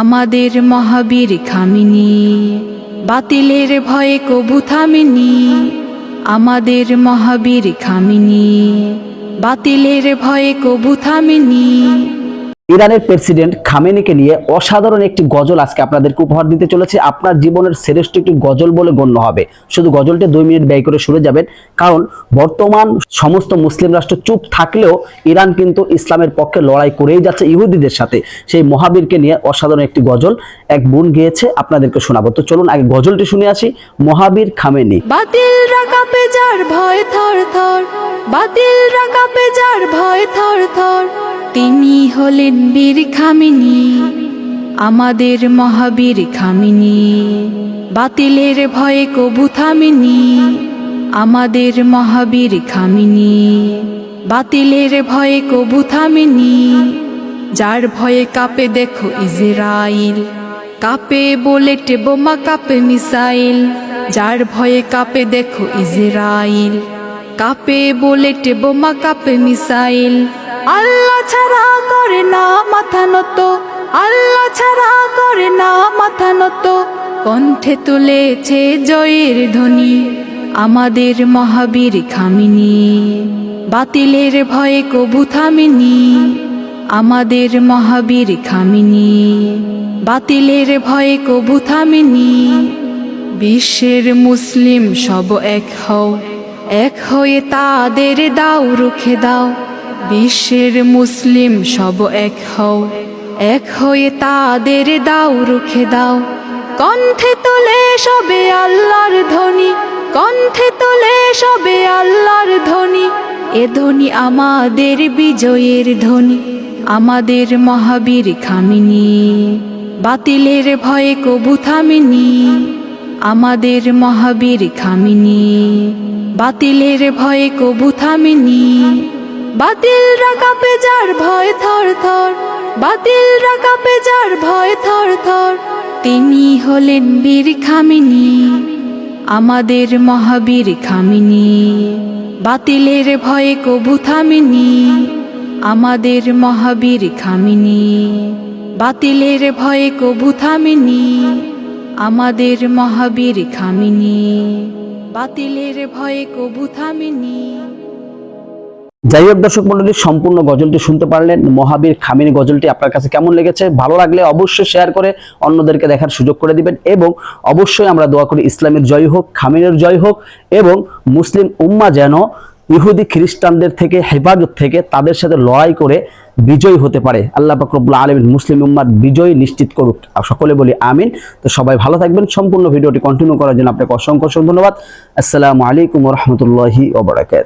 আমাদের মহাবীর খামিনি বাতিলের ভয়ে কবু থামিনি। আমাদের মহাবীর খামিনি বাতিলের ভয়ে কবু থামিনি। ইরানের প্রেসিডেন্ট খামেনিকে নিয়ে অসাধারণ একটি গজল আজকে আপনাদেরকে উপহার দিতে চলেছে। আপনার জীবনের শ্রেষ্ঠ একটি গজল বলে গণ্য হবে। শুধু গজলটি দুই মিনিট ব্যয় করে শুনে যাবেন, কারণ বর্তমান সমস্ত মুসলিম রাষ্ট্র চুপ থাকলেও ইরান কিন্তু ইসলামের পক্ষে লড়াই করেই যাচ্ছে ইহুদিদের সাথে। সেই মহাবীরকে নিয়ে অসাধারণ একটি গজল এক বোন গিয়েছে, আপনাদেরকে শোনাবো। তো চলুন আগে গজলটি শুনে আসি, মহাবীর খামেনি। ভয় থর থর ভয় থর থর তিনি হলেন বীর খামিনী, আমাদের মহাবীর খামিনী। বাতিলের ভয়ে কবু থামিনী, আমাদের মহাবীর খামিনী। বাতিলের ভয়ে কবু থামিনী, যার ভয়ে কাপে দেখো ইসরাইল। কাপে বুলেট, বোমা কাপে মিসাইল, যার ভয়ে কাপে দেখো ইসরাইল। কাপে বুলেট, বোমা কাপে মিসাইল আল্লাহ ছাড়া করে না মাথা নত। আল্লাহ ছাড়া করে না মাথা নত। কণ্ঠে তুলেছে জয়ের ধ্বনি, আমাদের মহাবীর খামিনী। বাতিলের ভয়ে কবু থামিনি, আমাদের মহাবীর খামিনী। বাতিলের ভয়ে কবু থামিনি, বিশ্বের মুসলিম সব এক হও। এক হয়ে তাদের দাও, রুখে দাও। বিশ্বের মুসলিম সব এক হও। এক হয়ে তাদের দাও, রুখে দাও। কণ্ঠে তোলে সবে আল্লাহর ধ্বনি। কণ্ঠে তোলে সবে আল্লাহর ধ্বনি। এ ধ্বনি আমাদের বিজয়ের ধ্বনি। আমাদের মহাবীর খামিনী। বাতিলের ভয়ে কবু থামিনি। আমাদের মহাবীর খামিনী। বাতিলের ভয়ে কবু থামিনি। বাতিল রাকাপে যার ভয় থর থর, বাতিল রাকাপে যার ভয় থর থর। তিনি হলেন বীর খামিনী, আমাদের মহাবীর খামিনী। বাতিলের ভয়ে কবু থামিনি, আমাদের মহাবীর খামিনী। বাতিলের ভয়ে কবু থামিনি, আমাদের মহাবীর খামিনী। বাতিলের ভয়ে কবু থামিনি। যাই হোক দর্শক মন্ডলী, সম্পূর্ণ গজলটি শুনতে পারলেন। মহাবীর খামিনী গজলটি আপনার কাছে কেমন লেগেছে? ভালো লাগলে অবশ্যই শেয়ার করে অন্যদেরকে দেখার সুযোগ করে দিবেন এবং অবশ্যই আমরা দোয়া করি ইসলামের জয় হোক খামিনের জয় হোক এবং মুসলিম উম্মা যেন ইহুদি খ্রিস্টানদের থেকে হেফাজত থেকে তাদের সাথে লড়াই করে বিজয় হতে পারে। আল্লাহ পাকরবুল্লা আলমিন মুসলিম উম্মার বিজয় নিশ্চিত করুক। সকলে বলি আমিন। তো সবাই ভালো থাকবেন। সম্পূর্ণ ভিডিওটি কন্টিনিউ করার জন্য আপনাকে অসংখ্য অসংখ্য ধন্যবাদ। আসসালামু আলাইকুম রহমতুল্লাহি ওবরাকাত